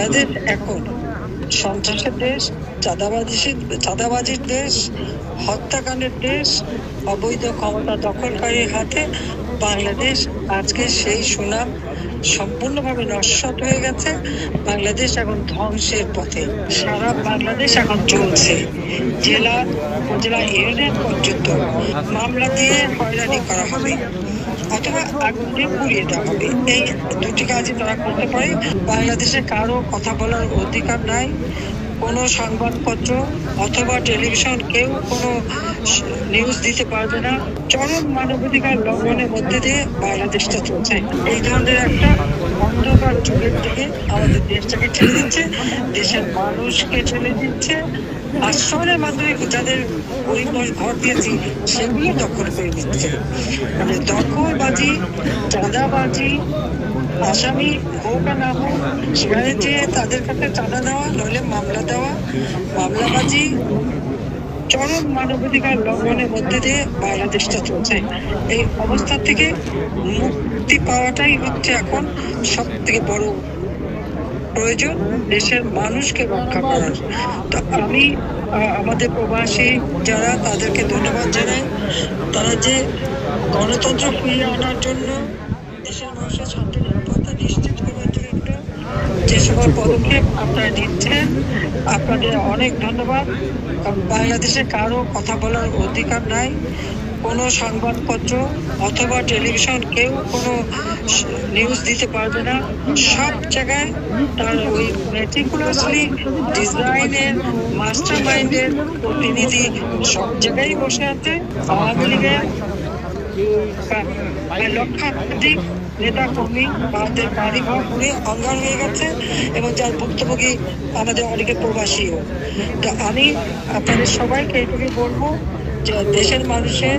বাংলাদেশ এখন সন্ত্রাসের দেশ, চাঁদাবাজি চাঁদাবাজির দেশ, হত্যাকাণ্ডের দেশ, অবৈধ ক্ষমতা দখলকারীর হাতে বাংলাদেশ আজকে সেই সুনাম সম্পূর্ণভাবে নস্বাত হয়ে গেছে। বাংলাদেশ এখন ধ্বংসের পথে। সারা বাংলাদেশ এখন চলছে। জেলা উপজেলা ইউনিয়ন পর্যন্ত মামলা দিয়ে হয়রানি করা হবে। অথবা পুড়িয়ে দেওয়া হবে। এই দুটি কাজই তারা করতে পারে। বাংলাদেশে কারও কথা বলার অধিকার নাই। কোনো সংবাদপত্র অথবা টেলিভিশন কেউ কোনো নিউজ দিতে পারবে না। চরম মানবাধিকার লঙ্ঘনের মধ্যে দিয়ে বাংলাদেশটা চলছে। এই ধরনের একটা অন্ধকার যুগের দিকে আমাদের দেশটাকে ঠেলে দিচ্ছে, দেশের মানুষকে ঠেলে দিচ্ছে। আশ্রয়ের মাধ্যমে যাদের পরিবার, ঘর দিয়েছি সেগুলো দখল করে দিচ্ছে মানে দখলবাজি, চাঁদাবাজি, আসামি হোক আর না হোক সেখানে যে তাদের কাছে চাঁদা দেওয়া, নইলে মামলা দেওয়া, মামলাবাজি, চরম মানবাধিকার লঙ্ঘনের মধ্যে দিয়ে বাংলাদেশটা চলছে। এই অবস্থা থেকে মুক্তি পাওয়াটাই হচ্ছে এখন সব থেকে বড় প্রয়োজন দেশের মানুষকে রক্ষা করার। তো আমি আমাদের প্রবাসী যারা তাদেরকে ধন্যবাদ জানাই। তারা যে গণতন্ত্র ফিরিয়ে আনার জন্য দেশের মানুষের শান্তি নিরাপত্তা নিশ্চিত যে সকল পদক্ষেপ আপনারা নিচ্ছেন, আপনাদের অনেক ধন্যবাদ। বাংলাদেশে কারও কথা বলার অধিকার নাই, কোনো সংবাদপত্র অথবা টেলিভিশন কেউ কোনো নিউজ দিতে পারবে না। সব জায়গায় তার ওই মেটিকুলাসলি ডিজাইনের মাস্টার মাইন্ডের প্রতিনিধি সব জায়গায় বসে আছে। আওয়ামী লীগের লক্ষাধিক নেতা কর্মী ভারতের বাড়ি ঘর পুড়ে অঙ্গার হয়ে গেছে এবং যার ভুক্তভোগী আমাদের অনেকে প্রবাসীও। তো আমি আপনাদের সবাইকে এটুকুই বলব যে দেশের মানুষের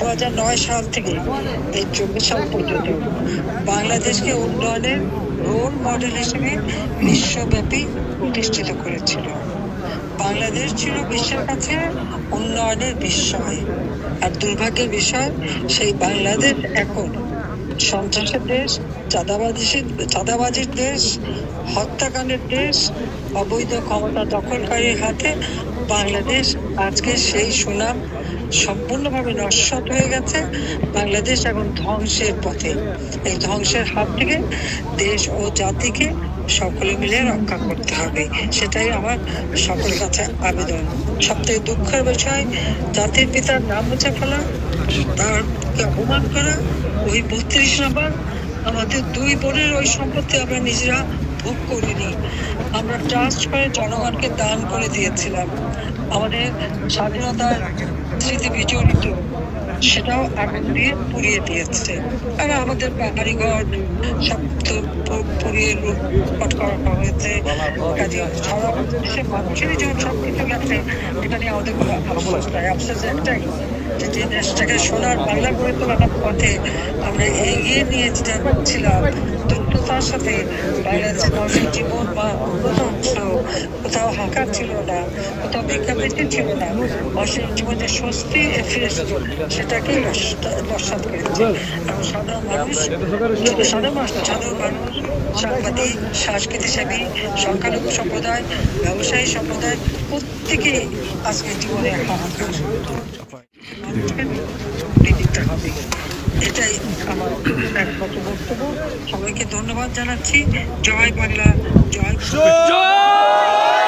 দু হাজার নয় সাল থেকে এই চব্বিশ সাল পর্যন্ত বাংলাদেশকে উন্নয়নের রোল মডেল হিসেবে বিশ্বব্যাপী প্রতিষ্ঠিত করেছিল। বাংলাদেশ ছিল বিশ্বের কাছে উন্নয়নের বিস্ময়। আর দুর্ভাগ্যের বিষয়, সেই বাংলাদেশ এখন সন্ত্রাসের দেশ চাঁদাবাজি চাঁদাবাজির দেশ, হত্যাকাণ্ডের দেশ, অবৈধ ক্ষমতা দখলকারীর হাতে বাংলাদেশ আজকে সেই সুনাম সম্পূর্ণভাবে নস্বাত হয়ে গেছে। বাংলাদেশ এখন ধ্বংসের পথে। এই ধ্বংসের হাত থেকে দেশ ও জাতিকে সকলে মিলে রক্ষা করতে হবে। সেটাই আমার সকলের কাছে আবেদন। সব থেকে দুঃখের বিষয়, জাতির পিতার নাম মুছে ফেলা। তারকে অপমান করা। ওই বত্রিশ নাম্বার, আমাদের দুই বোনের ওই সম্পত্তি আমরা নিজেরা ভোগ করিনি। আমরা ট্রাস্ট করে জনগণকে দান করে দিয়েছিলাম। আমাদের স্বাধীনতার স্মৃতি বিজড়িত সেটাও আগুন দিয়ে পুড়িয়ে দিয়েছে। আর আমাদের বাড়িঘর সব তো পুড়িয়ে লুটপাট করা হয়েছে। কাজে মানুষেরই যখন সব কিছু গেছে এটা নিয়ে আমাদের কোনো আফসোস নাই। আফসোস একটাই যে যে দেশটাকে সোনার বাংলা করে তোলার পথে আমরা এগিয়ে নিয়ে যেটা যাচ্ছিলাম দ্রুততার সাথে বাংলাদেশের মানুষের জীবন বা কোথাও কোথাও হাঁকার ছিল না কোথাও বেকাবেচি ছিল না মানুষের জীবনে স্বস্তি ফিরে এসেছিল সেটাকেই নস্বাত করেছে। এবং সাধারণ মানুষ সাধারণ মানুষ সাধারণ মানুষ সাংবাদিক সংস্কৃতিসেবী সংখ্যালঘু সম্প্রদায় ব্যবসায়ী সম্প্রদায় প্রত্যেকেই আজকে জীবনে হাহাকার। মানুষকে দিতে হবে। এটাই আমার একমাত্র বক্তব্য। সবাইকে ধন্যবাদ জানাচ্ছি। জয় বাংলা জয় জয়!